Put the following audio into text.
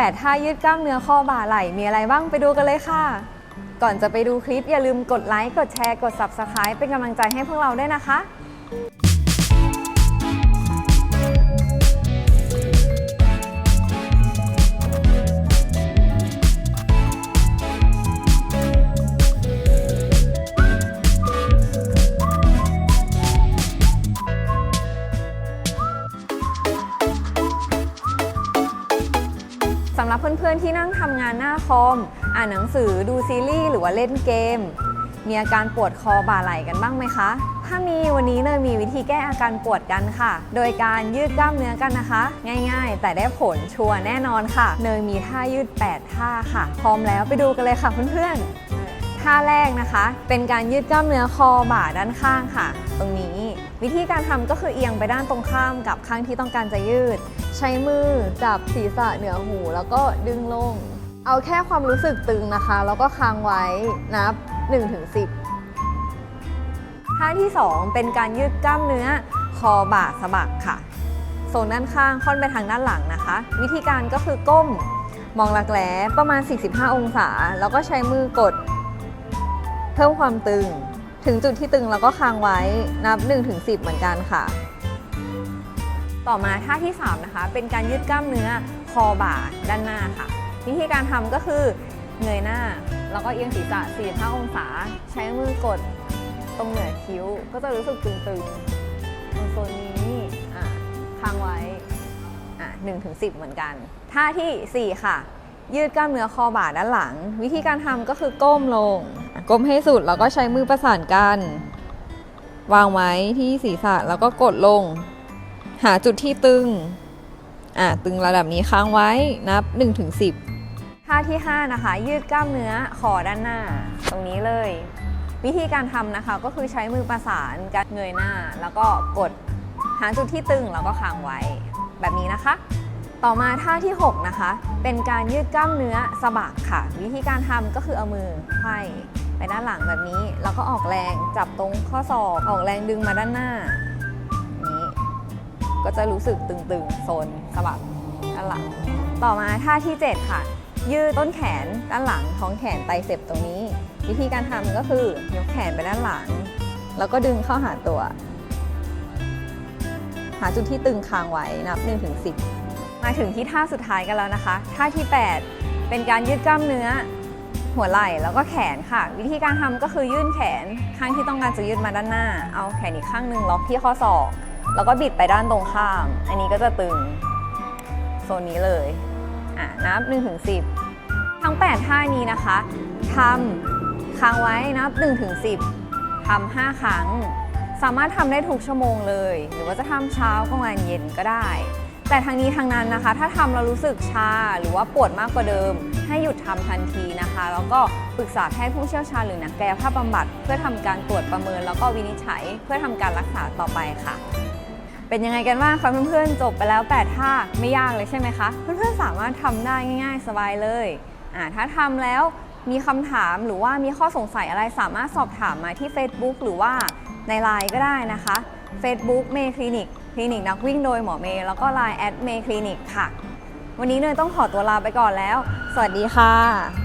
8ท่ายืดกล้ามเนื้อข้อบ่าไหล่มีอะไรบ้างไปดูกันเลยค่ะ ก่อนจะไปดูคลิปอย่าลืมกดไลค์ กดแชร์ กด Subscribe เป็นกำลังใจให้พวกเราด้วยนะคะ สำหรับเพื่อนๆที่นั่งทำงานหน้าคอม อ่านหนังสือดูซีรีส์หรือว่าเล่นเกม มีอาการปวดคอบ่าไหล่กันบ้างไหมคะ ถ้ามีวันนี้เนยมีวิธีแก้อาการปวดกันค่ะ โดยการยืดกล้ามเนื้อกันนะคะ ง่ายๆ แต่ได้ผลชัวร์แน่นอนค่ะ เนยมีท่ายืด 8 ท่าค่ะ พร้อมแล้วไปดูกันเลยค่ะเพื่อนๆ ท่าแรกนะคะ เป็นการยืดกล้ามเนื้อคอบ่าด้านข้างค่ะ ตรงนี้วิธีการทำก็คือเอียงไปด้านตรงข้ามกับข้างที่ต้องการจะยืด ใช้มือจับศีรษะเหนือหู แล้วก็ดึงลง เอาแค่ความรู้สึกตึงนะคะ แล้วก็ค้างไว้นับ 1-10 ท่าที่ 2 เป็นการยืดกล้ามเนื้อคอบ่าสะบักค่ะโซนด้านข้างค่อนไปทางด้านหลังนะคะ วิธีการก็คือก้มมองหลักแหลประมาณ 45 องศา แล้วก็ใช้มือกด พิ่มความตึง ถึงจุดที่ตึงแล้วก็ค้างไว้นับ 1-10 เหมือนกันค่ะ ต่อมาท่าที่ 3 นะคะ เป็นการยืดกล้ามเนื้อคอบ่าด้านหน้าค่ะ วิธีการทำก็คือเงยหน้า แล้วก็เอียงศีรษะ 45 องศา ใช้มือกดตรงเหนือคิ้ว ก็จะรู้สึกตึงๆตรงโซนนี้อะค้างไว้อะ1ถึง10 เหมือนกัน ท่าทีสี่ 4 ค่ะยืดกล้ามเนื้อคอบ่าด้านหลัง วิธีการทำก็คือก้มลง ก้มให้สุดแล้วก็ใช้มือประสานกัน วางไว้ที่ศีรษะแล้วก็กดลง หาจุดที่ตึง อะตึงระดับนี้ค้างไว้นับ 1-10 ท่าที่ 5 นะคะ ยืดกล้ามเนื้อคอด้านหน้า ตรงนี้เลย วิธีการทำนะคะก็คือใช้มือประสานกันเงยหน้า แล้วก็กดหาจุดที่ตึงแล้วก็ค้างไว้ แบบนี้นะคะ ต่อมาท่าที่ 6 นะคะ เป็นการยืดกล้ามเนื้อสะบักค่ะ วิธีการทำก็คือเอามือไขว้ไปด้านหลังแบบนี้ แล้วก็ออกแรงจับตรงข้อศอกออกแรงดึงมาด้านหน้านี้ก็จะรู้สึกตึงๆโซนสะบักด้านหลัง ต่อมาท่าที่ 7 ค่ะ ยืดต้นแขนด้านหลังท้องแขนไตเสพตรงนี้ วิธีการทำก็คือยกแขนไปด้านหลัง แล้วก็ดึงเข้าหาตัว หาจุดที่ตึงค้างไว้นับ1ถึง10 มาถึงที่ท่าสุดท้ายกันแล้วนะคะ ท่าที่ 8 เป็นการยืดกล้ามเนื้อ หัวไหล่แล้วก็แขนค่ะ วิธีการทำก็คือยื่นแขน ข้างที่ต้องการจะยืดมาด้านหน้า เอาแขนอีกข้างหนึ่งล็อกที่ข้อศอก แล้วก็บิดไปด้านตรงข้าม อันนี้ก็จะตึงโซนนี้เลยอะนับ1ถึง10ทั้ง 8 ท่านี้นะคะทำค้างไว้นับ1ถึง10ทำ5ครั้ง สามารถทำได้ทุกชั่วโมงเลย หรือว่าจะทำเช้ากลางวันเย็นก็ได้ แต่ทางนี้ทางนั้นนะคะ ถ้าทำแล้วรู้สึกชาหรือว่าปวดมากกว่าเดิม ให้หยุดทำทันทีนะคะ แล้วก็ปรึกษาแพทย์ผู้เชี่ยวชาญหรือนักกายภาพบำบัด เพื่อทำการตรวจประเมินแล้วก็วินิจฉัย เพื่อทำการรักษาต่อไปค่ะเป็นยังไงกันบ้างคะเพื่อนๆ จบไปแล้ว 8 ท่าไม่ยากเลยใช่ไหมคะ เพื่อนๆ สามารถทำได้ง่าย ๆ สบายเลยอ่าถ้าทำแล้วมีคำถามหรือว่ามีข้อสงสัยอะไรสามารถสอบถามมาที่ Facebook หรือว่าใน Line ก็ได้นะคะ Facebook เมคลินิก คลินิกนักวิ่งโดยหมอเมย์แล้วก็ไลน์แอดเมย์คลินิกค่ะ วันนี้เนยต้องขอตัวลาไปก่อนแล้ว สวัสดีค่ะ